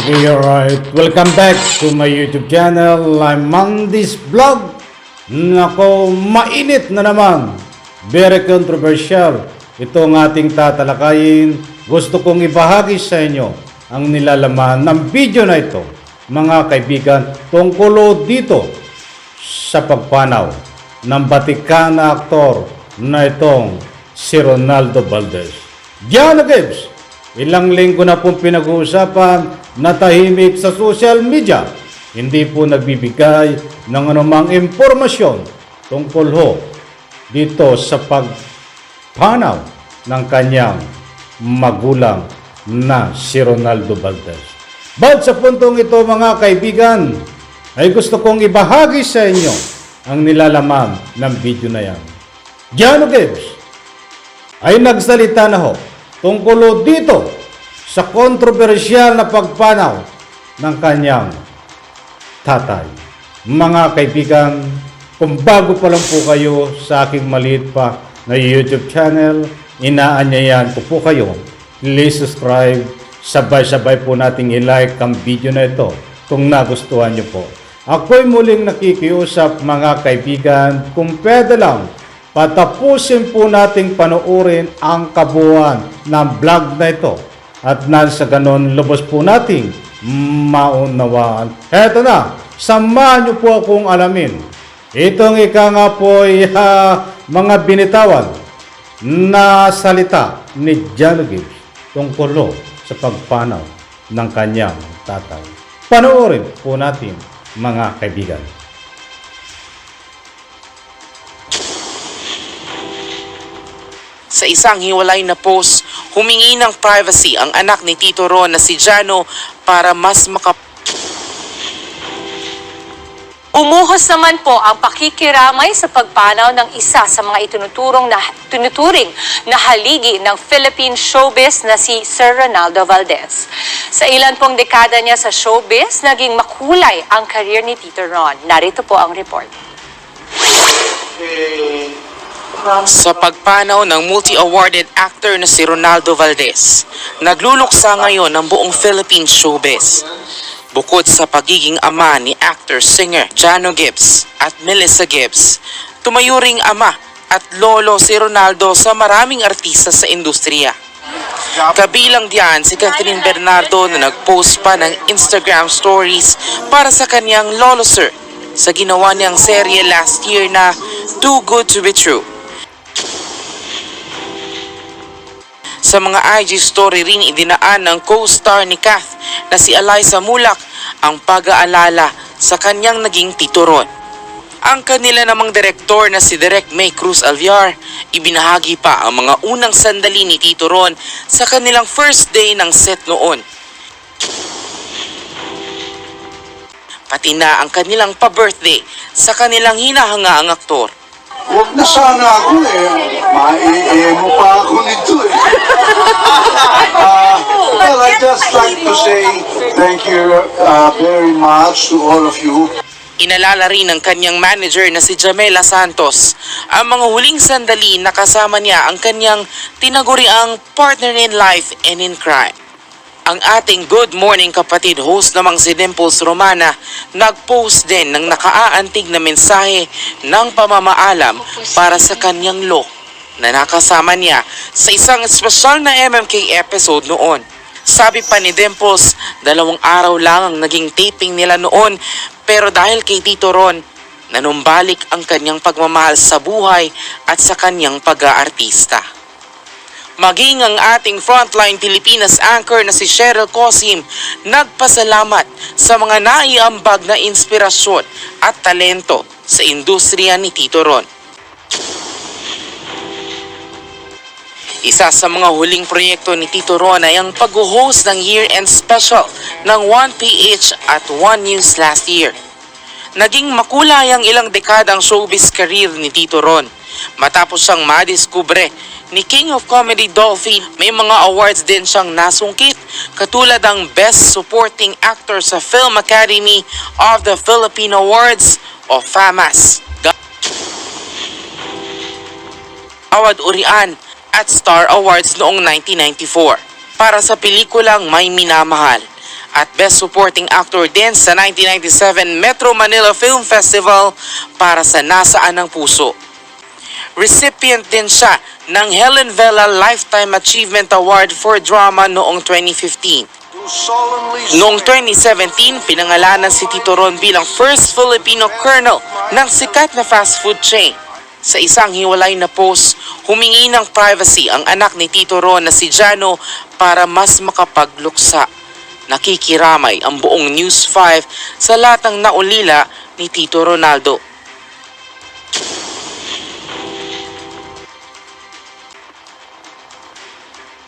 Okay, alright. Welcome back to my YouTube channel. I'm on this vlog. Nako, mainit na naman. Very controversial. Ito ang ating tatalakayin. Gusto kong ibahagi sa inyo ang nilalaman ng video na ito. Mga kaibigan, tungkol dito sa pagpanaw ng Batikana aktor na itong si Ronaldo Valdez. Diana Gibbs, ilang linggo na pong pinag-uusapan na tahimik sa social media. Hindi po nagbibigay ng anumang impormasyon tungkol ho dito sa pagpanaw ng kanyang magulang na si Ronaldo Valdez. But sa puntong ito mga kaibigan, ay gusto kong ibahagi sa inyo ang nilalaman ng video na yan. Giano Gibbs ay nagsalita na ho tungkol dito sa kontrobersyal na pagpanaw ng kanyang tatay. Mga kaibigan, kung bago pa lang po kayo sa aking maliit pa na YouTube channel, inaanyayan ko po kayo. Please subscribe. Sabay-sabay po nating i-like ang video na ito kung nagustuhan nyo po. Ako'y muling nakikiusap mga kaibigan, kung pwede lang, patapusin po nating panoorin ang kabuuan ng vlog na ito. At nasa ganon, lubos po nating maunawaan. Heto na, samahan niyo po akong alamin. Itong ika nga po ay ah, mga binitawan na salita ni John Gibbs tungkol sa pagpanaw ng kanyang tatay. Panoorin po natin mga kaibigan. Sa isang hiwalay na post, humingi ng privacy ang anak ni Tito Ron na si Jano para mas maka Umuhos naman po ang pakikiramay sa pagpanaw ng isa sa mga itunuturong na, tunuturing na haligi ng Philippine showbiz na si Sir Ronaldo Valdez. Sa ilan pong dekada niya sa showbiz, naging makulay ang career ni Tito Ron. Narito po ang report. Sa pagpanaw ng multi-awarded actor na si Ronaldo Valdez. Nagluluksa ngayon ng buong Philippine showbiz. Bukod sa pagiging ama ni actor-singer Jano Gibbs at Melissa Gibbs, tumayo ring ama at lolo si Ronaldo sa maraming artista sa industriya. Kabilang diyan si Catherine Bernardo na nag-post pa ng Instagram stories para sa kanyang Lolo Sir sa ginawa niyang serye last year na Too Good to Be True. Sa mga IG story rin idinaan ng co-star ni Kath na si Eliza Mulak ang pag-aalala sa kanyang naging tituron. Ang kanila namang direktor na si Direk May Cruz Alviar, ibinahagi pa ang mga unang sandali ni Tito Ron sa kanilang first day ng set noon. Pati na ang kanilang pa-birthday sa kanilang hinahangaang aktor. Huwag na sana ako eh. Mai-emo pa ako nito eh. Ah, well, I just like to say thank you uh, very much to all of you. Inalala rin ng kanyang manager na si Jamela Santos ang mga huling sandali na kasama niya ang kanyang tinaguriang partner in life and in crime. Ang ating Good Morning kapatid host namang si Dimples Romana nag-post din ng nakaaantig na mensahe ng pamamaalam para sa kanyang lo na nakasama niya sa isang espesyal na MMK episode noon. Sabi pa ni Dimples, dalawang araw lang ang naging taping nila noon pero dahil kay Tito Ron, nanumbalik ang kanyang pagmamahal sa buhay at sa kanyang pag-aartista. Maging ang ating frontline Pilipinas anchor na si Cheryl Cosim nagpasalamat sa mga naiambag na inspirasyon at talento sa industriya ni Tito Ron. Isa sa mga huling proyekto ni Tito Ron ay ang pag-host ng year-end special ng 1PH at 1 News last year. Naging makulay ang ilang dekadang showbiz career ni Tito Ron. Matapos siyang madiskubre ni King of Comedy Dolphy, may mga awards din siyang nasungkit katulad ang Best Supporting Actor sa Film Academy of the Philippine Awards o FAMAS. Award Urian at Star Awards noong 1994 para sa pelikulang May Minamahal. at Best Supporting Actor din sa 1997 Metro Manila Film Festival para sa Nasaan ng Puso. Recipient din siya ng Helen Vela Lifetime Achievement Award for Drama noong 2015. do solemnly Noong swear 2017, pinangalanan si Tito Ron bilang first Filipino colonel ng sikat na fast food chain. Sa isang hiwalay na post, humingi ng privacy ang anak ni Tito Ron na si Jano para mas makapagluksa. Nakikiramay ang buong News 5 sa latang naulila ni Tito Ronaldo.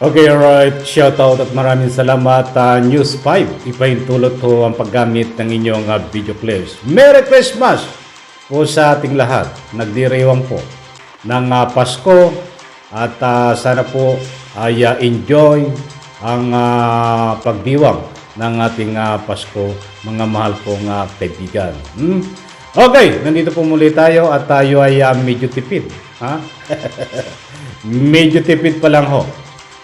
Okay, alright. Shoutout at maraming salamat uh, News 5. Ipahintulot ho ang paggamit ng inyong uh, video clips. Merry Christmas po sa ating lahat. Nagdiriwang po ng uh, Pasko at uh, sana po ay uh, enjoy ang uh, pagdiwang ng ating uh, Pasko, mga mahal kong uh, kaibigan. Hmm? Okay, nandito po muli tayo at tayo ay uh, medyo tipid. Ha? medyo tipid pa lang ho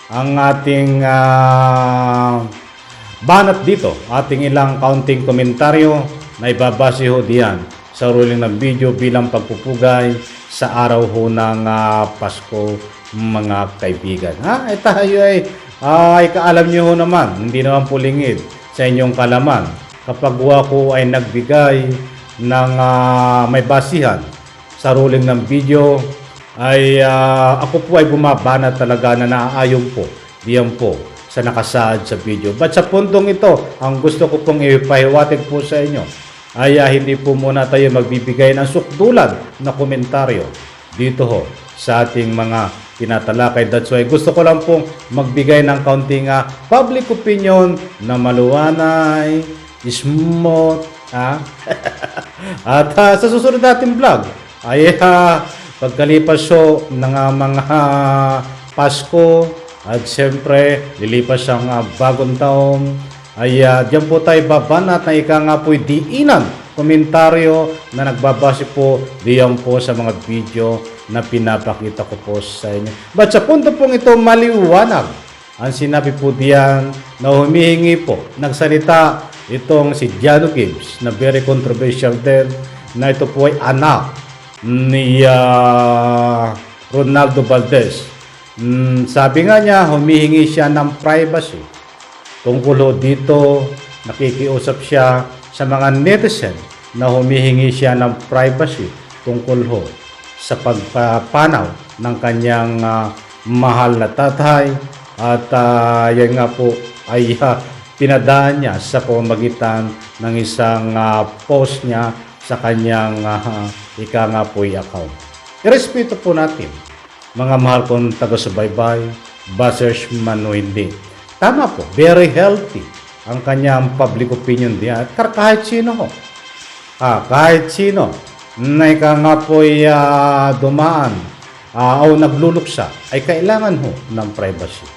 ang ating ah, banat dito, ating ilang kaunting komentaryo na ibabase ho diyan sa ruling ng video bilang pagpupugay sa araw ho ng ah, Pasko mga kaibigan. Ha? Eh tayo ay, ay kaalam nyo ho naman, hindi naman pulingid sa inyong kalaman. Kapag ako ay nagbigay ng ah, may basihan sa ruling ng video, ay ah, ako po ay bumabana talaga na naaayon po diyan po sa nakasaad sa video. But sa puntong ito, ang gusto ko pong ipahiwatig po sa inyo ay ah, hindi po muna tayo magbibigay ng sukdulan na komentaryo dito ho sa ating mga tinatalakay. That's why gusto ko lang pong magbigay ng kaunting ah, public opinion na maluwanay, smooth, ha? At ah, sa susunod nating vlog ay ah, pagkalipas so ng ah, mga Pasko at siyempre lilipas ang ah, bagong taon ay uh, diyan po tayo babanat na ika nga po'y diinan komentaryo na nagbabase po diyan po sa mga video na pinapakita ko po sa inyo. But sa punto pong ito maliwanag ang sinabi po diyan na humihingi po nagsalita itong si Jano Gibbs na very controversial din na ito po ay anak ni ah, Ronaldo Valdez. Mm, sabi nga niya, humihingi siya ng privacy. Tungkol dito, nakikiusap siya sa mga netizen na humihingi siya ng privacy tungkol ho sa pagpapanaw ng kanyang ah, mahal na tatay at ah, yan nga po ay ah, pinadaan niya sa pamamagitan ng isang ah, post niya sa kanyang ah, ika nga po account. Irespeto po natin mga mahal kong taga-subaybay, buzzers man o hindi. Tama po, very healthy ang kanyang public opinion diyan. At kahit sino ho. Ah, kahit sino na ika nga po'y ah, dumaan ah, o nagluluksa ay kailangan ho ng privacy.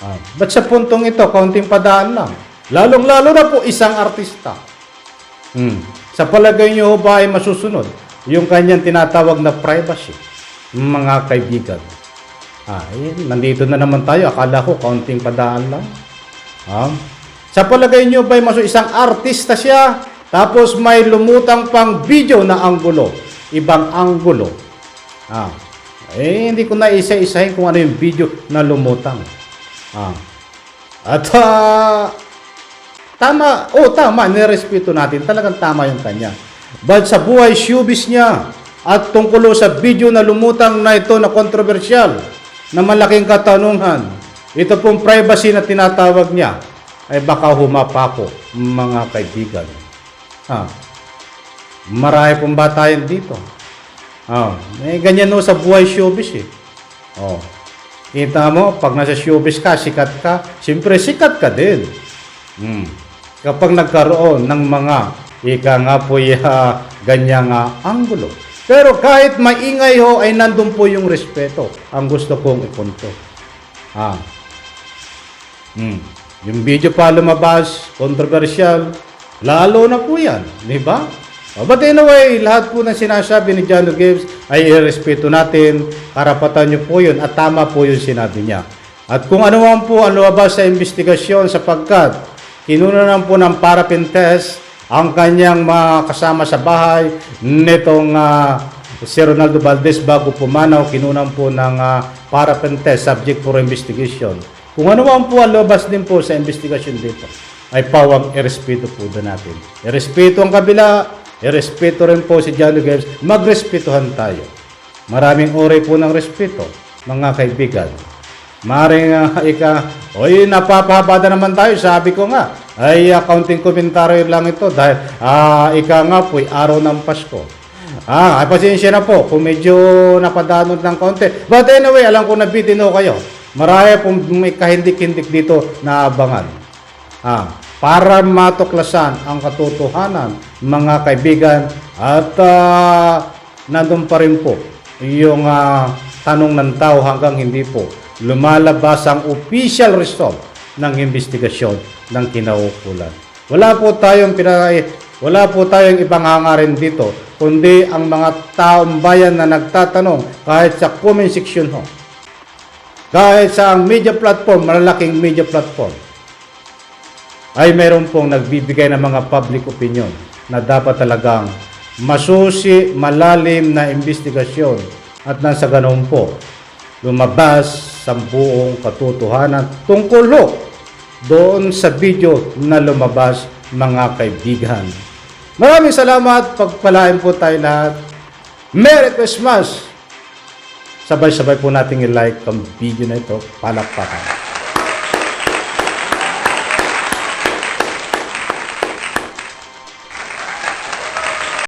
Ah, but sa puntong ito, kaunting padaan lang. Lalong-lalo na po isang artista. Hmm. Sa palagay niyo ba ay masusunod yung kanyang tinatawag na privacy? Mga kaibigan. Ah, eh, nandito na naman tayo. Akala ko kaunting padaan lang. Ah. Sa palagay niyo ba ay masu isang artista siya tapos may lumutang pang video na anggulo, ibang anggulo. Ah. Eh, hindi ko na isa-isahin kung ano yung video na lumutang. Ah. At ah, Tama, oh tama, nirespeto natin. Talagang tama yung kanya. But sa buhay showbiz niya at tungkol sa video na lumutang na ito na kontrobersyal, na malaking katanungan, ito pong privacy na tinatawag niya, ay baka humapako, mga kaibigan. Ha. Marami pong batayan dito. Ah, eh, ganyan no sa buhay showbiz eh. Oh. Kita mo, pag nasa showbiz ka, sikat ka, siyempre sikat ka din. Hmm. Kapag nagkaroon ng mga ika nga po uh, ganyang ah, anggulo. Pero kahit maingay ho ay nandun po yung respeto. Ang gusto kong ipunto. Ah. Hmm. Yung video pa lumabas, controversial, lalo na po yan. Di ba? Oh, But anyway, lahat po ng sinasabi ni John Gibbs ay irespeto natin, karapatan niyo po yun at tama po yung sinabi niya. At kung ano man po ang lumabas sa investigasyon sapagkat kinunan po ng parapin test ang kanyang mga kasama sa bahay nitong ah, si Ronaldo Valdez bago pumanaw, kinunan po ng ah, parapin test subject for investigation. Kung ano man po ang lobas din po sa investigation dito, ay pawang irespeto po doon natin. Irespeto ang kabila, irespeto rin po si Johnny Games, magrespetuhan tayo. Maraming uri po ng respeto, mga kaibigan. Maring uh, ika, oy napapahaba na naman tayo, sabi ko nga, ay accounting komentaryo lang ito dahil ah, ika nga po, araw ng Pasko. Ah, ay pasensya na po kung medyo napadanod ng konti. But anyway, alam ko na bitin ho kayo. Marami pong may kahindik-hindik dito na abangan. Ah, para matuklasan ang katotohanan, mga kaibigan, at ah, nandun pa rin po yung ah, tanong ng tao hanggang hindi po lumalabas ang official result ng investigasyon ng kinaukulan. Wala po tayong pina, wala po tayong ibang hangarin dito, kundi ang mga taong bayan na nagtatanong kahit sa comment section ho. Kahit sa ang media platform, malalaking media platform, ay meron pong nagbibigay ng mga public opinion na dapat talagang masusi, malalim na investigasyon at nasa ganun po, lumabas sa buong katotohanan tungkol ho doon sa video na lumabas mga kaibigan. Maraming salamat, pagpalain po tayo lahat. Merry Christmas! Sabay-sabay po nating i-like ang video na ito, palakpakan.